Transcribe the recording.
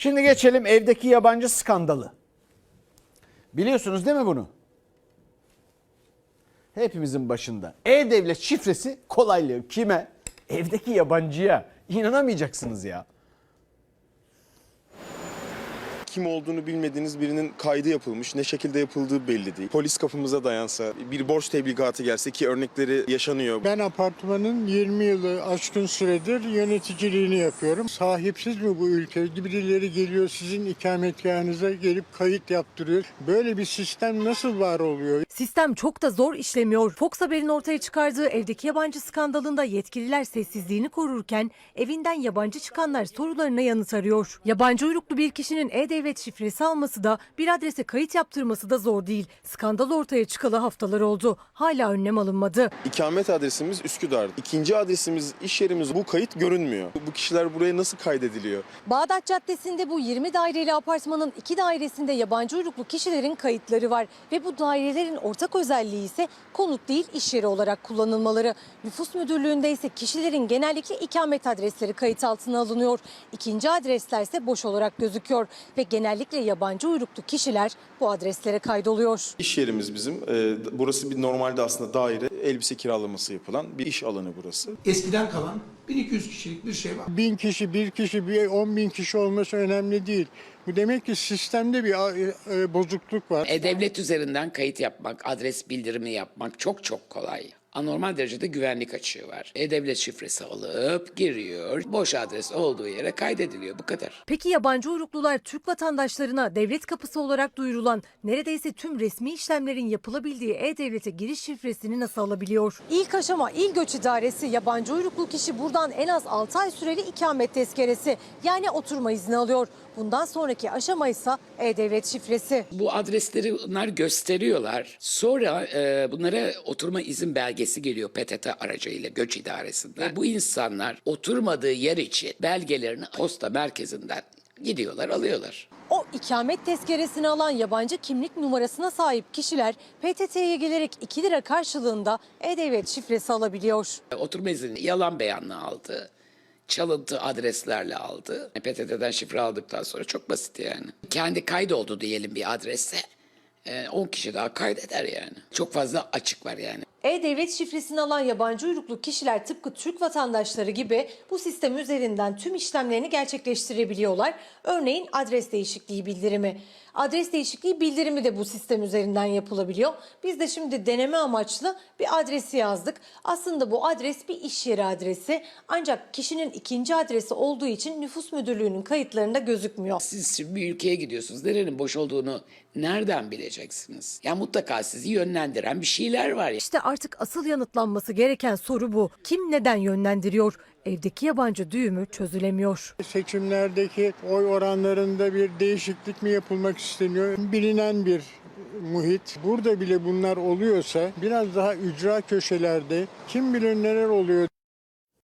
Şimdi geçelim evdeki yabancı skandalı. Biliyorsunuz değil mi bunu? Hepimizin başında. E-Devlet şifresi kolaylıyor. Kime? Evdeki yabancıya. İnanamayacaksınız ya. Kim olduğunu bilmediğiniz birinin kaydı yapılmış. Ne şekilde yapıldığı belli değil. Polis kapımıza dayansa, bir borç tebligatı gelse ki örnekleri yaşanıyor. Ben apartmanın 20 yılı aşkın süredir yöneticiliğini yapıyorum. Sahipsiz mi bu ülke? Birileri geliyor sizin ikametgahınıza gelip kayıt yaptırıyor. Böyle bir sistem nasıl var oluyor? Sistem çok da zor işlemiyor. Fox Haber'in ortaya çıkardığı evdeki yabancı skandalında yetkililer sessizliğini korurken evinden yabancı çıkanlar sorularına yanıt arıyor. Yabancı uyruklu bir kişinin e-devlet şifresi alması da bir adrese kayıt yaptırması da zor değil. Skandal ortaya çıkalı haftalar oldu. Hala önlem alınmadı. İkamet adresimiz Üsküdar. İkinci adresimiz, iş yerimiz bu kayıt görünmüyor. Bu kişiler buraya nasıl kaydediliyor? Bağdat Caddesi'nde bu 20 daireli apartmanın iki dairesinde yabancı uyruklu kişilerin kayıtları var. Ve bu dairelerin ortak özelliği ise konut değil iş yeri olarak kullanılmaları. Nüfus müdürlüğünde ise kişilerin genellikle ikamet adresleri kayıt altına alınıyor. İkinci adresler ise boş olarak gözüküyor. Ve genellikle yabancı uyruklu kişiler bu adreslere kaydoluyor. İş yerimiz bizim. Ee, burası bir normalde aslında daire, elbise kiralaması yapılan bir iş alanı burası. eskiden kalan 1200 kişilik bir şey var. Bin kişi, bir kişi, bir on bin kişi olması önemli değil. Bu demek ki sistemde bir e, e, bozukluk var. E-Devlet üzerinden kayıt yapmak, adres bildirimi yapmak çok çok kolay. Anormal derecede güvenlik açığı var. E-Devlet şifresi alıp giriyor. Boş adres olduğu yere kaydediliyor. Bu kadar. Peki yabancı uyruklular Türk vatandaşlarına devlet kapısı olarak duyurulan neredeyse tüm resmi işlemlerin yapılabildiği E-Devlet'e giriş şifresini nasıl alabiliyor? İlk aşama İl Göç İdaresi yabancı uyruklu kişi buradan en az 6 ay süreli ikamet tezkeresi yani oturma izni alıyor. Bundan sonraki aşama ise E-Devlet şifresi. Bu adresleri bunlar gösteriyorlar. Sonra e, bunlara oturma izin belgesi geliyor PTT aracıyla göç idaresinden. Bu insanlar oturmadığı yer için belgelerini posta merkezinden gidiyorlar alıyorlar. O ikamet tezkeresini alan yabancı kimlik numarasına sahip kişiler PTT'ye gelerek 2 lira karşılığında E-Devlet şifresi alabiliyor. Oturma izni yalan beyanla aldı. Çalıntı adreslerle aldı. PTT'den şifre aldıktan sonra çok basit yani. Kendi kaydoldu diyelim bir adrese. e, 10 kişi daha kaydeder yani. Çok fazla açık var yani. E-Devlet şifresini alan yabancı uyruklu kişiler tıpkı Türk vatandaşları gibi bu sistem üzerinden tüm işlemlerini gerçekleştirebiliyorlar. Örneğin adres değişikliği bildirimi. Adres değişikliği bildirimi de bu sistem üzerinden yapılabiliyor. Biz de şimdi deneme amaçlı bir adresi yazdık. Aslında bu adres bir iş yeri adresi. Ancak kişinin ikinci adresi olduğu için nüfus müdürlüğünün kayıtlarında gözükmüyor. Siz şimdi bir ülkeye gidiyorsunuz. Nerenin boş olduğunu nereden bileceksiniz? Ya mutlaka sizi yönlendiren bir şeyler var. İşte artık asıl yanıtlanması gereken soru bu. Kim neden yönlendiriyor? Evdeki yabancı düğümü çözülemiyor. Seçimlerdeki oy oranlarında bir değişiklik mi yapılmak isteniyor? Bilinen bir muhit. Burada bile bunlar oluyorsa biraz daha ücra köşelerde kim bilir neler oluyor.